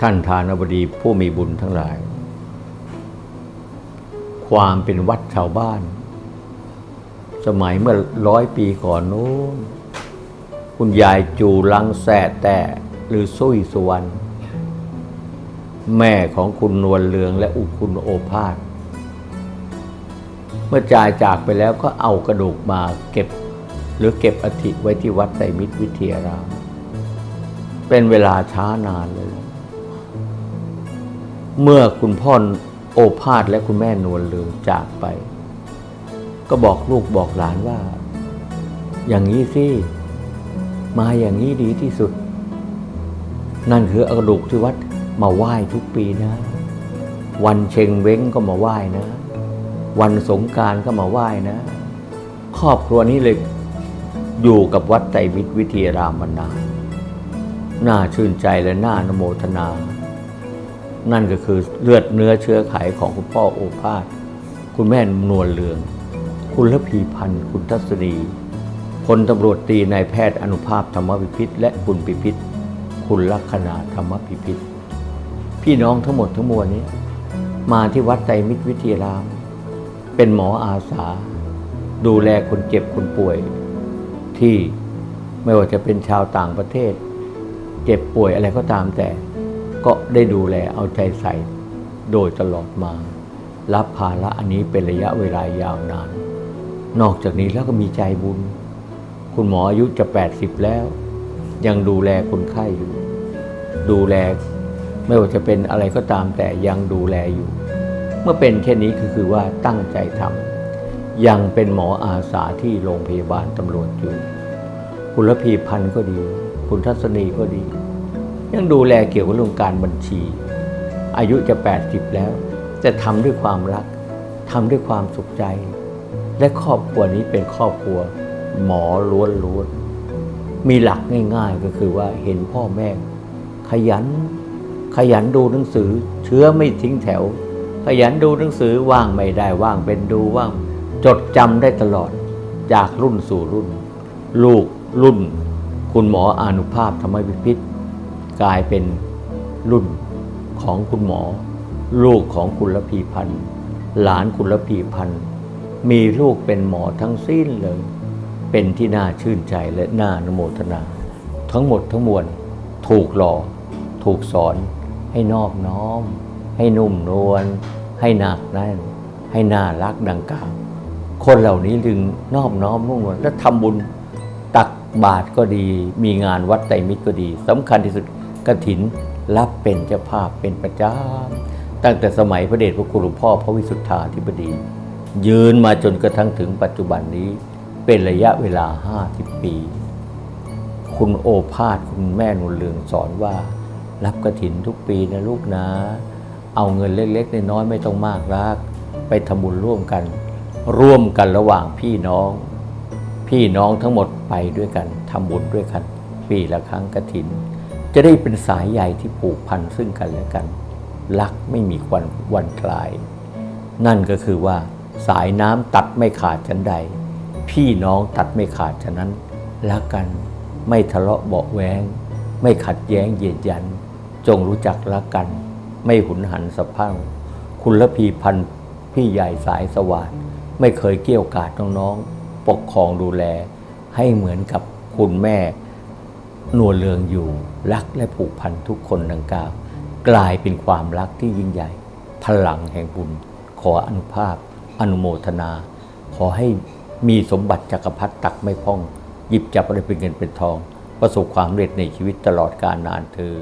ท่านทานบดีผู้มีบุญทั้งหลาย ความเป็นวัดชาวบ้าน สมัยเมื่อร้อยปีก่อนนู้นคุณยายจูลังแสแต่หรือซุยสุวรรณแม่ของคุณนวลเลืองและอุคุณโอภาสเมื่อจายจากไปแล้วก็เอากระดูกมาเก็บ หรือเก็บอธิไว้ที่วัดไตรมิตรวิทยาราม เป็นเวลาช้านานเลย เมื่อคุณพ่อโอภาสและคุณแม่นวลเลืองจากไป ก็บอกลูกบอกหลานว่า อย่างนี้สิมาอย่างนี้ดีที่สุด นั่นคือเอากระดูกที่วัดมาไหว้ทุกปีนะ วันเชงเว้งก็มาไหว้นะ วันสงการก็มาไหว้นะ ครอบครัวนี้เลยอยู่กับวัดไตรมิตรวิทยารามมานานน่าชื่นใจและน่านโมทนา นั่นก็คือเลือดเนื้อเชื้อไขของคุณพ่อโอภาส คุณแม่นวลเลือง คุณละพีพันธ์ คุณทัศนีพลตำรวจตีนายแพทย์อนุภาพธรรมพิพิธและคุณพิพิธ คุณลักษณาธรรมพิพิธ พี่น้องทั้งหมดทั้งมวลนี้ มาที่วัดไตรมิตรวิทยาราม เป็นหมออาสา ดูแลคนเจ็บคนป่วย ที่ไม่ว่าจะเป็นชาวต่างประเทศ เจ็บป่วยอะไรก็ตามแต่ ก็ได้ดูแลเอาใจใส่โดยตลอดมา รับภาระอันนี้เป็นระยะเวลายาวนาน นอกจากนี้แล้วก็มีใจบุญ คุณหมออายุจะ 80 แล้ว ยังดูแลคนไข้อยู่ ดูแลไม่ว่าจะเป็นอะไรก็ตามแต่ยังดูแลอยู่ เมื่อเป็นเช่นนี้ก็คือว่าตั้งใจทำยังเป็นหมออาสาที่โรงพยาบาลตำรวจอยู่ คุณระพีพันธ์ก็ดี คุณทัศนีก็ดี ยังดูแลเกี่ยวกับเรื่องการบัญชี อายุจะ 80 แล้วจะทำด้วยความรักทำด้วยความสุขใจ และครอบครัวนี้เป็นครอบครัว หมอล้วนๆมีหลักง่าย ๆ ก็คือว่าเห็นพ่อแม่ ขยัน ขยันดูหนังสือ เชื้อไม่ทิ้งแถว ขยันดูหนังสือว่างไม่ได้ว่างเป็นดูว่าง จดจำได้ตลอดจากรุ่นสู่รุ่น ลูกรุ่น คุณหมออนุภาพธรรมวิพิธ กลายเป็นรุ่นของคุณหมอ ลูกของคุณละพีพันธ์หลานคุณละพีพันธ์มีลูกเป็นหมอทั้งสิ้นเลย เป็นที่น่าชื่นใจและน่านโมทนา ทั้งหมดทั้งมวลถูกหล่อ ถูกสอนให้นอบน้อม ให้นุ่มนวลให้หนักแน่นให้น่ารักดังกล่าวคนเหล่านี้จึงนอบน้อมนุ่มนวลและทำบุญตักบาตรก็ดี มีงานวัดไตรมิตรก็ดีสำคัญที่สุด กถินรับเป็นเจ้าภาพเป็นประจำตั้งแต่สมัยพระเดชพระคุณหลวงพ่อพระวิสุทธาธิบดี ยืนมาจนกระทั่งถึงปัจจุบันนี้เป็นระยะเวลา 50 ปี คุณโอภาสคุณแม่นุนเลืองสอนว่า รับกระถินทุกปีนะลูกนะ เอาเงินเล็กๆน้อยๆไม่ต้องมากรัก ไปทำบุญร่วมกัน ร่วมกันระหว่างพี่น้อง พี่น้องทั้งหมดไปด้วยกันทำบุญด้วยกัน ปีละครั้งกระถิน จะได้เป็นสายใยที่ผูกพันซึ่งกันและกัน รักไม่มีวันวันคลาย นั่นก็คือว่า สายน้ำตัดไม่ขาดฉันใด พี่น้องตัดไม่ขาดฉะนั้นรักกันไม่ทะเลาะเบาแวงไม่ขัดแย้งเยียดยัน จงรู้จักรักกัน ไม่หุนหันสะพังคุณละพีพันพี่ใหญ่สายสวัสดไม่เคยเกี่ยวกาดน้องๆปกครองดูแล ให้เหมือนกับคุณแม่ นวลเลืองอยู่รักและผูกพันทุกคนดังกล่าว กลายเป็นความรักที่ยิ่งใหญ่ พลังแห่งบุญ ขออนุภาพ อนุโมทนา ขอให้มีสมบัติจักรพรรดิตักไม่พอง หยิบจับอะไรเป็นเงินเป็นทอง ประสบความสำเร็จในชีวิตตลอดกาลนานเทอ